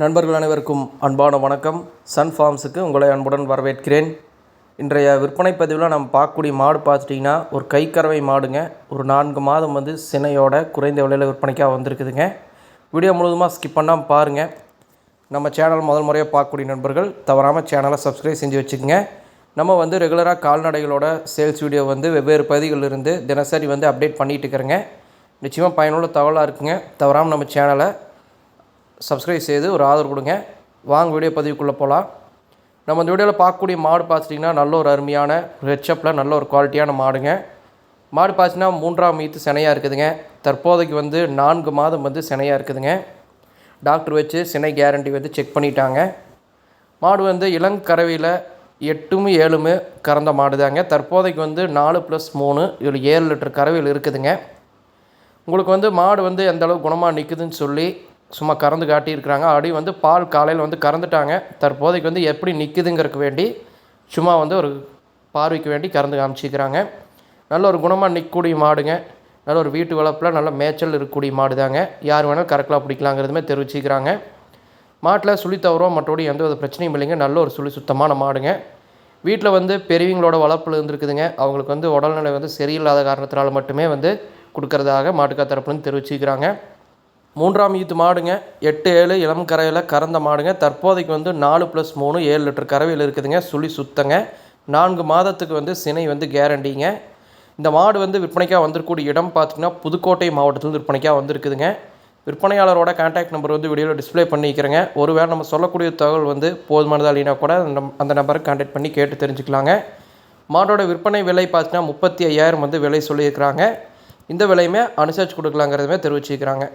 நண்பர்கள் அனைவருக்கும் அன்பான வணக்கம். சன் ஃபார்ம்ஸுக்கு உங்களை அன்புடன் வரவேற்கிறேன். இன்றைய விற்பனை பதிவில் நம்ம பார்க்கக்கூடிய மாடு பார்த்துட்டிங்கன்னா ஒரு கைக்கறவை மாடுங்க. ஒரு நான்கு மாதம் வந்து சினையோட குறைந்த விலையில் விற்பனைக்காக வந்திருக்குதுங்க. வீடியோ முழுவதுமாக ஸ்கிப் பண்ணாமல் பாருங்கள் நம்ம சேனல் முதல் முறையாக பார்க்கக்கூடிய நண்பர்கள் தவறாமல் சேனலை சப்ஸ்கிரைப் செஞ்சு வச்சுக்கோங்க. நம்ம வந்து ரெகுலராக கால்நடைகளோட சேல்ஸ் வீடியோ வந்து வெவ்வேறு பகுதிகளில் இருந்து தினசரி வந்து அப்டேட் பண்ணிகிட்டு இருக்கிறேங்க. நிச்சயமாக பயனுள்ள தகவலாக இருக்குங்க. தவறாமல் நம்ம சேனலை சப்ஸ்கிரைப் செய்து ஒரு ஆதரவு கொடுங்க. வாங்க வீடியோ பதிவுக்குள்ளே போகலாம் நம்ம இந்த வீடியோவில் பார்க்கக்கூடிய மாடு பார்த்துட்டிங்கன்னா நல்ல ஒரு அருமையான ஒரு நல்ல ஒரு குவாலிட்டியான மாடுங்க. மாடு பார்த்தீங்கன்னா மூன்றாம் மீத்து சினையாக இருக்குதுங்க. தற்போதைக்கு வந்து நான்கு மாதம் வந்து சினையாக இருக்குதுங்க. டாக்டர் வச்சு சினை கேரண்டி வந்து செக் பண்ணிட்டாங்க. மாடு வந்து இளங்கறவையில் எட்டும் ஏழுமே கறந்த மாடு தாங்க தற்போதைக்கு வந்து நாலு ப்ளஸ் மூணு இதில் ஏழு லிட்டர் கறவையில் இருக்குதுங்க. உங்களுக்கு வந்து மாடு வந்து எந்தளவு குணமாக நிற்குதுன்னு சொல்லி சும்மா கறந்து காட்டியிருக்கிறாங்க. அப்படி வந்து பால் காலையில் வந்து கறந்துட்டாங்க. தற்போதைக்கு வந்து எப்படி நிற்குதுங்கிறதுக்கு வேண்டி சும்மா வந்து ஒரு பார்வைக்கு வேண்டி கறந்து காமிச்சிக்கிறாங்க. நல்ல ஒரு குணமாக நிற்கக்கூடிய மாடுங்க. நல்ல ஒரு வீட்டு வளர்ப்பில் நல்ல மேய்ச்சல் இருக்கக்கூடிய மாடு தாங்க யார் வேணாலும் கறக்கலாம் பிடிக்கலாங்கிறதுமே தெரிவிச்சிக்கிறாங்க. மாட்டில் சுழி தவறோம் மற்றபடி எந்த வித பிரச்சனையும் இல்லைங்க. நல்ல ஒரு சுழி சுத்தமான மாடுங்க. வீட்டில் வந்து பெரியவங்களோட வளர்ப்பில் இருந்துருக்குதுங்க. அவங்களுக்கு வந்து உடல்நிலை வந்து சரியில்லாத காரணத்தினால மட்டுமே வந்து கொடுக்கறதாக மாட்டுக்கா தரப்புலேருந்து தெரிவிச்சுக்கிறாங்க. மூன்றாம் ஈத்து மாடுங்க எட்டு ஏழு இளம் கரையில் கறந்த மாடுங்க. தற்போதைக்கு வந்து நாலு ப்ளஸ் மூணு ஏழு லிட்டர் கறவையில் இருக்குதுங்க. சுழி சுத்தங்க. நான்கு மாதத்துக்கு வந்து சினை வந்து கேரண்டிங்க இந்த மாடு வந்து விற்பனைக்காக வந்திருக்கக்கூடிய இடம் பார்த்திங்கன்னா புதுக்கோட்டை மாவட்டத்தில் விற்பனைக்காக வந்திருக்குதுங்க. விற்பனையாளரோட கான்டாக்ட் நம்பர் வந்து வீடியோவில் டிஸ்ப்ளே பண்ணிக்கிறேங்க. ஒருவேளை நம்ம சொல்லக்கூடிய தகவல் வந்து போதுமானதாக இல்லைனா கூட அந்த நம்பருக்கு கான்டாக்ட் பண்ணி கேட்டு தெரிஞ்சுக்கலாங்க. மாடோட விற்பனை விலை பார்த்தீங்கன்னா முப்பத்தி ஐயாயிரம் வந்து விலை சொல்லியிருக்கிறாங்க. இந்த விலையுமே அனுசரித்து கொடுக்கலாங்கிறதுமே தெரிவிச்சிருக்கிறாங்க